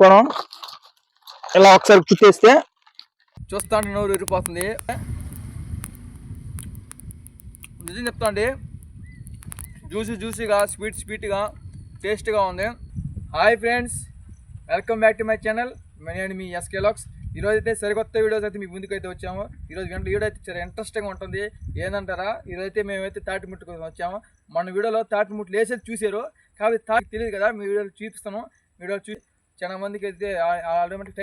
కోణం ఇలా ఒకసారి చూసేస్తే చూస్తా. అంటే నోరు విరిగిపోతుంది. నిజం చెప్తా అండి. జ్యూసీ జ్యూసీగా స్వీట్ స్వీట్గా టేస్ట్గా ఉంది. Hi friends welcome back to my channel. నేను మీ ఎస్కే లాక్స్. ఈరోజు అయితే సరికొత్త వీడియోస్ అయితే మీ ముందుకు అయితే వచ్చాము. ఈరోజు వెంట వీడియో అయితే చాలా ఇంట్రెస్టింగ్ ఉంటుంది. ఏంటంటారా ఈరోజైతే అయితే మేమైతే తాటి ముట్టు కోసం వచ్చాము. మన వీడియోలో తాటి ముట్లు వేసేది చూసారు కాబట్టి తాటి తెలియదు కదా మీ వీడియోలో చూపిస్తాను. వీడియో చూ చాలా మందికి అయితే ఆటోమేటిక్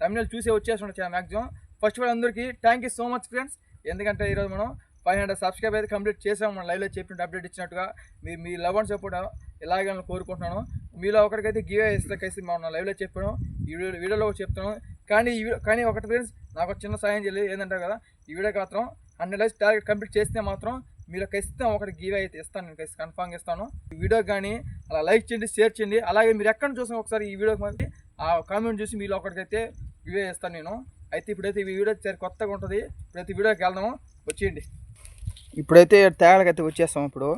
తమిళ చూసే వచ్చేస్తున్నాడు చాలా మ్యాక్సిమం ఫస్ట్ ఆఫ్ ఆల్ అందరికీ thank you so much friends ఎందుకంటే ఈరోజు మనం ఫైవ్ హండ్రెడ్ సబ్స్క్రైబ్ అయితే కంప్లీట్ చేసాం. మనం లైవ్లో చెప్పినట్టు అప్డేట్ ఇచ్చినట్టుగా మీ మీ లవ్ అండ్ సపోర్ట్ ఇలాగే నేను కోరుకుంటున్నాను. మీలో ఒకరికైతే గివ్ ఇస్తే కలిసి మన లైవ్లో చెప్పాను. ఈ వీడియో వీడియోలో చెప్తాను. కానీ ఈ కానీ ఒకటి ఫ్రెండ్స్ నాకు ఒక చిన్న సాయం చేయలేదు. ఏంటంటే కదా ఈ వీడియో మాత్రం హండ్రెడ్ లైవ్స్ టార్గెట్ కంప్లీట్ చేస్తే మాత్రం మీరు ఖచ్చితంగా ఒకటి గివ్ అయితే ఇస్తాను నేను ఖచ్చితంగా కన్ఫామ్గా ఇస్తాను ఈ వీడియో కానీ అలా లైక్ చేయండి షేర్ చేయండి. అలాగే మీరు ఎక్కడ చూసిన ఒకసారి ఈ వీడియోకి మరి ఆ కామెంట్ చూసి మీలో ఒకరికైతే గివ్ ఇస్తాను నేను. అయితే ఇప్పుడైతే ఈ వీడియో సరి కొత్తగా ఉంటుంది. ఇప్పుడైతే వీడియోకి వెళ్దాము వచ్చేయండి. ఇప్పుడైతే తేగలకైతే వచ్చేస్తాం ఇప్పుడు.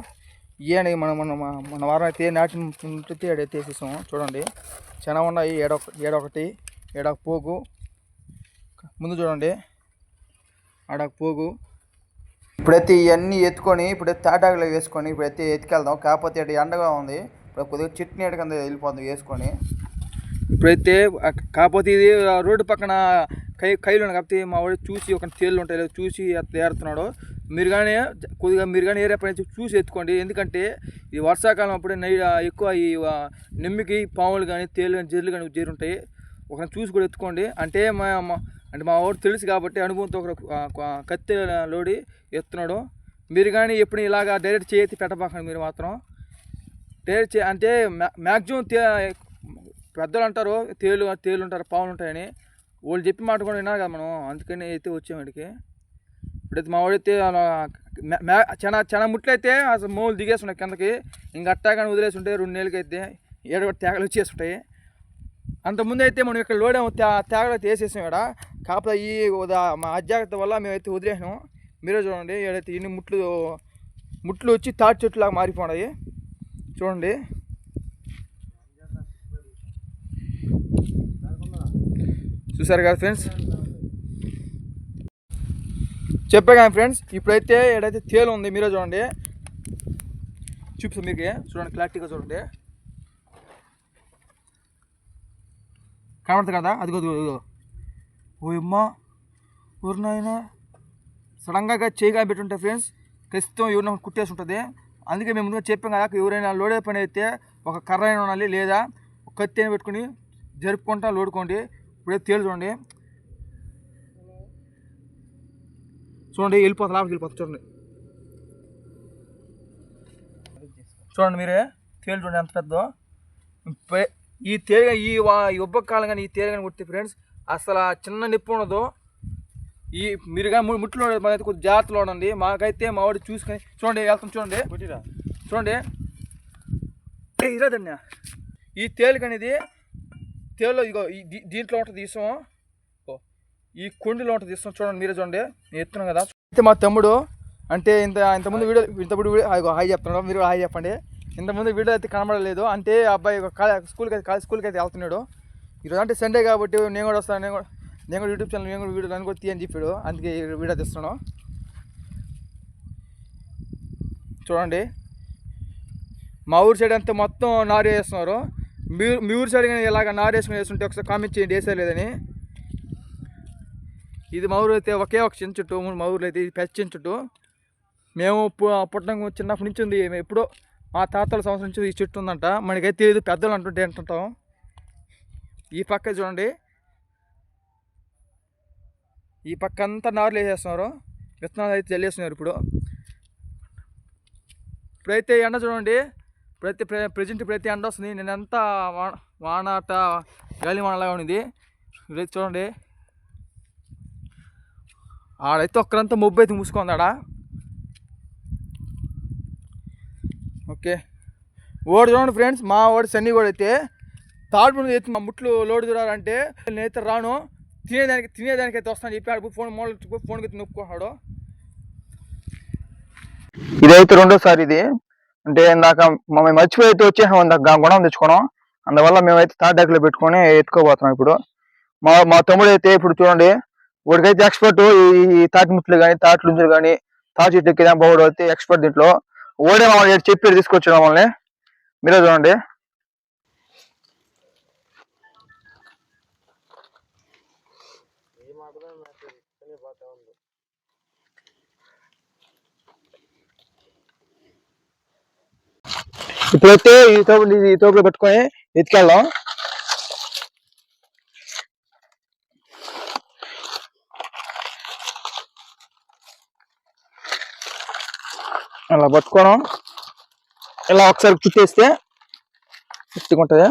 ఇవన్నీ మనం మన మన వారం అయితే నాటి అయితే ఏడైతే వేసేసాము చూడండి. చాలా ఉన్నాయి. ఏడొక ఏడొకటి ఏడొక పోగు. ముందు చూడండి. ఆడొక పోగు. ఇప్పుడైతే ఇవన్నీ ఎత్తుకొని ఇప్పుడైతే తాటాకులు వేసుకొని ఇప్పుడైతే ఎత్తుకెళ్దాం. కాకపోతే ఇటు ఎండగా ఉంది. ఇప్పుడు కొద్దిగా చిట్ని ఎడ కింద వెళ్ళిపోతుంది వేసుకొని. ఇప్పుడైతే కాకపోతే ఇది రోడ్డు పక్కన కై కైలు ఉన్నాయి కాబట్టి మా వాడు చూసి ఒక తేళ్ళు ఉంటాయి లేదా చూసి అట్లా ఏరుతున్నాడు. మీరు కానీ కొద్దిగా మీరు కానీ ఏరియా పైన చూసి ఎత్తుకోండి. ఎందుకంటే ఈ వర్షాకాలం అప్పుడే నై ఎక్కువ ఈ నిమ్మికి పాములు కానీ తేళ్ళు కానీ జర్లు కానీ చేరుంటాయి ఒకరిని చూసి కూడా ఎత్తుకోండి. అంటే మా అంటే మా వాడు తెలుసు కాబట్టి అనుభవంతో ఒక కత్తి లోడి ఎత్తున్నాడు. మీరు కానీ ఎప్పుడు ఇలాగా డైరెక్ట్ చేతి పెట్టబాకండి మీరు మాత్రం. డైరెక్ట్ చే అంటే మ్యాక్సిమం తే పెద్దలు అంటారు తేలు తేలు ఉంటారు పావులు ఉంటాయని. వాళ్ళు చెప్పి మాట కూడా విన్నారు కదా మనం అందుకని అయితే వచ్చాము ఇక్కడికి. ఇప్పుడైతే మా వాడైతే అలా మ్యా- మ్యా- చాలా చాలా అసలు మోలు దిగేస్తున్నాయి కిందకి. ఇంకా అట్టా కానీ వదిలేసి ఉంటాయి రెండు నెలలకి అయితే ఏడవ తేగలు వచ్చేస్తుంటాయి అంతకుముందు అయితే మనం ఇక్కడ లోడేమో తే తేగలు వేసేసాం ఇక్కడ. కాకపోతే ఈ మా అజాగ్రత్త వల్ల మేమైతే వదిలేసాం మీరే చూడండి ఏడైతే ఇన్ని ముట్లు ముట్లు వచ్చి తాటి చెట్టులాగా మారిపోయినాయి చూడండి. చూసారు కదా ఫ్రెండ్స్? చెప్పే కానీ ఫ్రెండ్స్ ఇప్పుడైతే ఏడైతే తేలు ఉంది మీరే చూడండి. చూపిస్తాం మీకు. చూడండి క్లారిటీగా చూడండి. కనబడుతుంది కదా? అదిగో అదిగో ఓ అమ్మ ఎవరినైనా సడన్గా చేయగా పెట్టుంటే ఫ్రెండ్స్ ఖచ్చితంగా ఎవరిన కుట్టేసి ఉంటుంది. అందుకే మేము ముందుగా చెప్పాం కదా ఎవరైనా లోడే పని అయితే ఒక కర్ర అయినా ఉండాలి లేదా ఒక కత్తి అయినా పెట్టుకుని జరుపుకుంటా లోడుకోండి. ఇప్పుడే తేలు చూడండి. చూడండి వెళ్ళిపోతా లోపలికి వెళ్ళిపోతా చూడండి. చూడండి మీరే తేలు చూడండి ఎంత పెద్ద పే- ఈ తేగ ఈ వా- ఈ ఉబ్బ కాలం కానీ ఈ తేగ కానీ కొట్టి ఫ్రెండ్స్ అసలు ఆ చిన్న నిప్పు ఉండదు. ఈ మీరు కానీ ముట్లు మనైతే కొద్దిగా జాగ్రత్తలో ఉండండి. మాకైతే మా వాడు చూసుకొని చూడండి వెళ్తాం చూడండి. చూడండి. ఏ, ఇరాదన్య ఈ తేలిక అనేది తేలులో ఇగో దీంట్లో ఉంటుంది ఇస్తాం ఈ కొండిలో ఉంటుంది ఇస్తాం చూడండి మీరే చూడండి. నేను ఎత్తున్నాను కదా. అయితే మా తమ్ముడు అంటే ఇంత ఇంతకుముందు వీడియో ఇంతకుముందు వీడియో హాయ్ చెప్తున్నాడు. మీరు హాయ్ చెప్పండి. ఇంతకుముందు వీడియో అయితే కనబడలేదు. అంటే అబ్బాయి స్కూల్కి అయితే కాలేజ్ స్కూల్కి అయితే వెళ్తున్నాడు. ఈరోజు అంటే సండే కాబట్టి నేను కూడా వస్తాను నేను కూడా నేను కూడా యూట్యూబ్ ఛానల్ నేను కూడా వీడియో నన్ను కూడా తీయని చెప్పాడు. అందుకే వీడియో తీస్తున్నాను చూడండి. మా ఊరు సైడ్ అంతా మొత్తం నారు వేస్తున్నారు. మీ మీ ఊరు సైడ్ కానీ ఇలాగ నారు వేసుకుని వేస్తుంటే ఒకసారి కామెంట్ చేయండి వేసేయలేదని ఇది మా ఊరు అయితే ఒకే ఒక చిన్న చుట్టూ మా ఊర్లో అయితే ఇది పెద్ద చిన్న చుట్టూ. మేము పుట్టడం చిన్నప్పటి నుంచి ఉంది. ఎప్పుడో మా తాతల సంవత్సరం నుంచి ఈ చెట్టు ఉందంట. మనకైతే తెలియదు పెద్దలు అంటుంటే అంటుంటాం ఈ పక్క చూడండి. ఈ పక్క అంతా నారులు వేసేస్తున్నారు. విత్తనాలు అయితే చల్లేస్తున్నారు ఇప్పుడు. ఇప్పుడైతే ఎండ చూడండి. ప్రతి ప్రజెంట్ ఇప్పుడైతే ఎండ వస్తుంది. నేను వాన వానాట గాలి వానలాగా ఉంది చూడండి. ఆడైతే ఒక్కరంతా మొబ్బు అయితే మూసుకుంది ఆడ ఓకే. ఓడి చూడండి ఫ్రెండ్స్ మా వాడు సన్ని కూడా అయితే తాడు ఎత్తి మా ముట్లు లోడు చూడాలంటే నేనైతే రాను తినేదానికి తినేదానికి అయితే వస్తాను చెప్పి ఆడు ఫోన్ మోడల్ ఫోన్ అయితే నొప్పుకున్నాడు ఇదైతే రెండోసారి ఇది. అంటే ఇందాక మమ్మల్ని మర్చిపోయి అయితే వచ్చేసాం ఇందాక గుణం తెచ్చుకోవడం అందువల్ల మేమైతే థర్డ్ డెక్లో పెట్టుకొని ఎత్తుకోబోతున్నాం ఇప్పుడు. మా మా తమ్ముడు అయితే ఇప్పుడు చూడండి వాడికైతే ఎక్స్పర్ట్ ఈ తాటి ముట్లు కానీ తాటి లుంజులు కానీ తాటి చెట్టు ఎక్కిదాం బాగుడు అయితే ఎక్స్పర్ట్ దీంట్లో. ఓడే మమ్మల్ని చెప్పి తీసుకొచ్చాడు మమ్మల్ని? మీరే చూడండి. ఇప్పుడైతే ఈ తోపు ఈ తోపులో పెట్టుకొని ఎత్తుకెళ్దాం. అలా పట్టుకోవడం. ఇలా ఒకసారి చుట్టేస్తే ఎత్తుకుంటుంది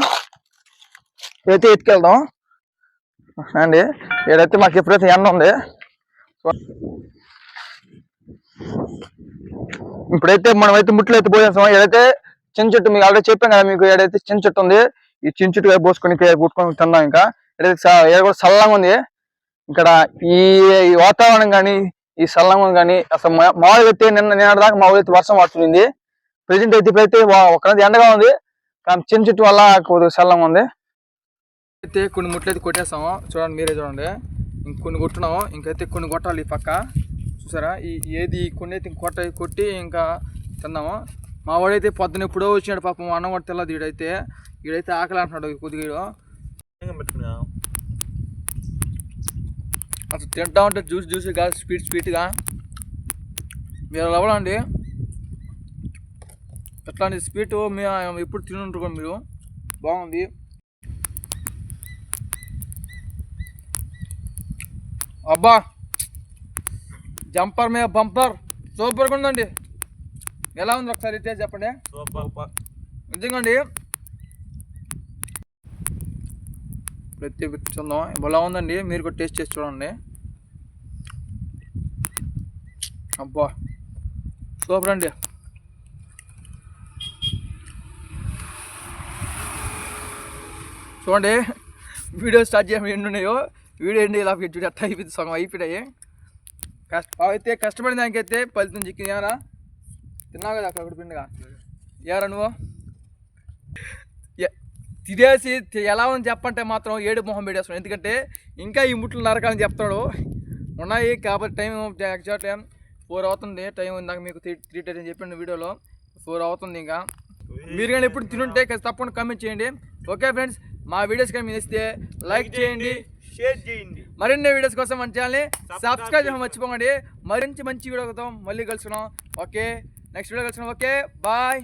ఇప్పుడైతే ఎత్తుకెళ్దాం. అండి ఏడైతే మాకు ఎప్పుడైతే ఎండ ఉంది. ఇప్పుడైతే మనం అయితే ముట్లు అయితే పోయేస్తాం ఏదైతే చిన్న చెట్టు మీకు ఆల్రెడీ చెప్పాం కదా మీకు ఏడైతే చిన్న చెట్టు ఉంది. ఈ చిన్న చెట్టు పోసుకొని పుట్టుకొని తిన్నాం ఇంకా. ఏదైతే ఏడ కూడా చల్లగా ఉంది. ఇక్కడ ఈ వాతావరణం కానీ ఈ చల్లంగా కానీ అసలు మా- మామూలుగా అయితే నిన్న నిన్న దాకా మామూలుగా అయితే వర్షం పడుతుంది. ప్రజెంట్ అయితే ఇప్పుడైతే ఒక ఎండగా ఉంది. కానీ చిన్న చెట్టు వల్ల కొద్దిగా చల్లంగా ఉంది. అయితే కొన్ని ముట్లు అయితే కొట్టేస్తాము చూడండి మీరే చూడండి. ఇంకొన్ని కొట్టున్నాము. ఇంకైతే కొన్ని కొట్టాలి ఈ పక్క. చూసారా? ఈ ఏది కొన్ని అయితే ఇంక కొట్ట కొట్టి ఇంకా తిన్నాము. మా వాడైతే పొద్దున ఎప్పుడో వచ్చినాడు పాపం అన్నం కూడా తెల్లదు ఈడైతే. ఈడైతే ఆకలి అంటున్నాడు కొద్దిగా. అసలు తింటా ఉంటే జ్యూస్ జ్యూస్గా స్వీట్ స్వీట్గా మీరు లవలండి అట్లాంటి స్వీట్ మేము ఎప్పుడు తినుంటారు మీరు? బాగుంది. అబ్బా! జంపర్ మీద బంపర్. సూపర్గా ఉందండి. ఎలా ఉంది ఒకసారి టేస్ట్ చెప్పండి? నిజంగా అండి. ప్రతి చూద్దాం ఎలా ఉందండి. మీరు కూడా టేస్ట్ చేసి చూడండి. అబ్బా! సూపర్ అండి. చూడండి వీడియో స్టార్ట్ చేయడం ఎన్ని ఉన్నాయో. వీడియో ఎండి ఇలా చూడు అట్లా అయిపోయింది సగం అయిపోయాయి కష్ట అయితే కష్టపడిన దానికైతే ఫలితం చిక్కింది ఏమరా తిన్నావు కదా అక్కడ పిండిగా? ఏరా నువ్వు? తినేసి ఎలా ఉంది చెప్పంటే మాత్రం ఏడు మొహం పెట్టేస్తున్నాడు. ఎందుకంటే ఇంకా ఈ ముట్లు నరకాలని చెప్తాడు ఉన్నాయి కాబట్టి టైం ఎగ్జాక్ట్ టైం ఫోర్ అవుతుంది. టైం ఇందాక మీకు త్రీ త్రీ టైం అని చెప్పాను వీడియోలో. ఫోర్ అవుతుంది ఇంకా. మీరు కానీ ఎప్పుడు తినుంటే తప్పకుండా కామెంట్ చేయండి. ఓకే ఫ్రెండ్స్ మా వీడియోస్ కానీ మీరు ఇస్తే లైక్ చేయండి షేర్ చేయండి. మరిన్ని వీడియోస్ కోసం మన ఛానల్ని సబ్స్క్రైబ్ చేయడం మర్చిపోకండి. మరించి మంచి వీడియోతో మళ్ళీ కలుసుకున్నాం ఓకే నెక్స్ట్ వీడియో కలుసుకున్నాం ఓకే బాయ్